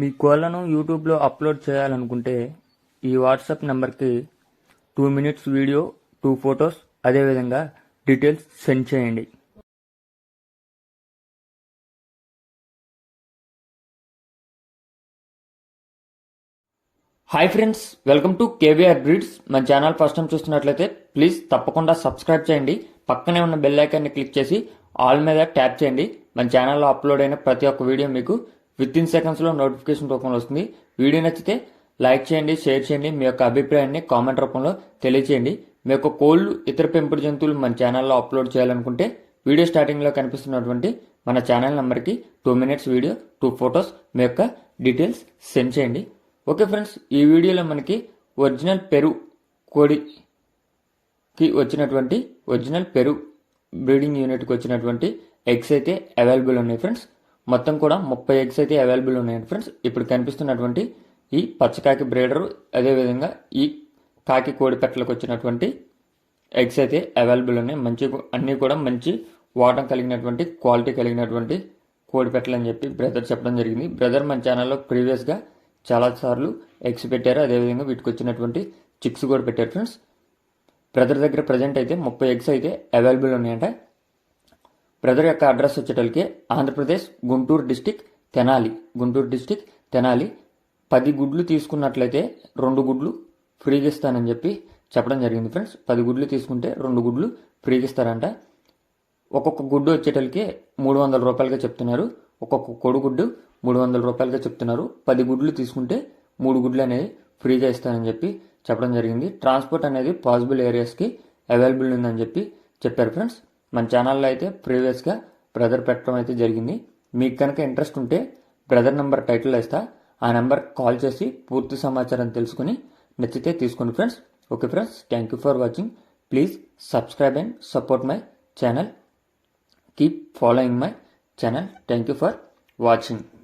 మీ కోళ్ళను యూట్యూబ్లో అప్లోడ్ చేయాలనుకుంటే ఈ వాట్సాప్ నెంబర్కి two minutes video two photos అదేవిధంగా డీటెయిల్స్ సెండ్ చేయండి. Hi friends welcome to KVR breeds మన ఛానల్ ఫస్ట్ టైం చూస్తున్నట్లయితే ప్లీజ్ తప్పకుండా సబ్స్క్రైబ్ చేయండి. పక్కనే ఉన్న బెల్ ఐకాన్ని క్లిక్ చేసి ఆల్ మీద ట్యాప్ చేయండి. మన ఛానల్లో అప్లోడ్ అయిన ప్రతి ఒక్క వీడియో మీకు విత్ ఇన్ సెకండ్స్లో నోటిఫికేషన్ రూపంలో వస్తుంది. వీడియో నచ్చితే లైక్ చేయండి షేర్ చేయండి. మీ యొక్క అభిప్రాయాన్ని కామెంట్ రూపంలో తెలియచేయండి. మీ యొక్క కోళ్ళు ఇతర పెంపుడు జంతువులు మన ఛానల్లో అప్లోడ్ చేయాలనుకుంటే వీడియో స్టార్టింగ్లో కనిపిస్తున్నటువంటి మన ఛానల్ నెంబర్కి two minutes video two photos మీ యొక్క డీటెయిల్స్ సెండ్ చేయండి. ఓకే ఫ్రెండ్స్ ఈ వీడియోలో మనకి ఒరిజినల్ పెరు కోడికి వచ్చినటువంటి ఒరిజినల్ పెరు బ్రీడింగ్ యూనిట్కి వచ్చినటువంటి ఎగ్స్ అయితే అవైలబుల్ ఉన్నాయి ఫ్రెండ్స్. మొత్తం కూడా ముప్పై ఎగ్స్ అయితే అవైలబుల్ ఉన్నాయి ఫ్రెండ్స్ ఇప్పుడు కనిపిస్తున్నటువంటి ఈ పచ్చకాకి బ్రేడరు అదేవిధంగా ఈ కాకి కోడి పెట్టలకు వచ్చినటువంటి ఎగ్స్ అయితే అవైలబుల్ ఉన్నాయి. మంచి అన్నీ కూడా మంచి వాటం కలిగినటువంటి క్వాలిటీ కలిగినటువంటి కోడి పెట్టలు అని చెప్పి బ్రదర్ చెప్పడం జరిగింది. బ్రదర్ మన ఛానల్లో ప్రీవియస్గా చాలాసార్లు ఎగ్స్ పెట్టారు. అదేవిధంగా వీటికి వచ్చినటువంటి చిక్స్ కూడా పెట్టారు ఫ్రెండ్స్ బ్రదర్ దగ్గర ప్రజెంట్ అయితే ముప్పై ఎగ్స్ అయితే అవైలబుల్ ఉన్నాయంట. బ్రదర్ యొక్క అడ్రస్ వచ్చేటలకి ఆంధ్రప్రదేశ్ గుంటూరు డిస్టిక్ తెనాలి. గుంటూరు డిస్టిక్ తెనాలి. పది గుడ్లు తీసుకున్నట్లయితే రెండు గుడ్లు ఫ్రీగా ఇస్తానని చెప్పి చెప్పడం జరిగింది ఫ్రెండ్స్. పది గుడ్లు తీసుకుంటే రెండు గుడ్లు ఫ్రీగా ఇస్తారంట. ఒక్కొక్క గుడ్డు వచ్చేటలకి మూడు వందల రూపాయలుగా చెప్తున్నారు. ఒక్కొక్క కొడుగుడ్డు మూడు వందల రూపాయలుగా చెప్తున్నారు. పది గుడ్లు తీసుకుంటే మూడు గుడ్లు అనేది ఫ్రీగా ఇస్తానని చెప్పి చెప్పడం జరిగింది. ట్రాన్స్పోర్ట్ అనేది పాసిబుల్ ఏరియాస్కి అవైలబుల్ ఉందని చెప్పి చెప్పారు ఫ్రెండ్స్. మన ఛానల్లో అయితే ప్రీవియస్గా బ్రదర్ పెట్టడం అయితే జరిగింది. మీకు కనుక ఇంట్రెస్ట్ ఉంటే బ్రదర్ నెంబర్ టైటిల్ వేస్తా. ఆ నెంబర్ కాల్ చేసి పూర్తి సమాచారం తెలుసుకుని నచ్చితే తీసుకోండి friends okay friends thank you for watching please subscribe and support my channel keep following my channel thank you for watching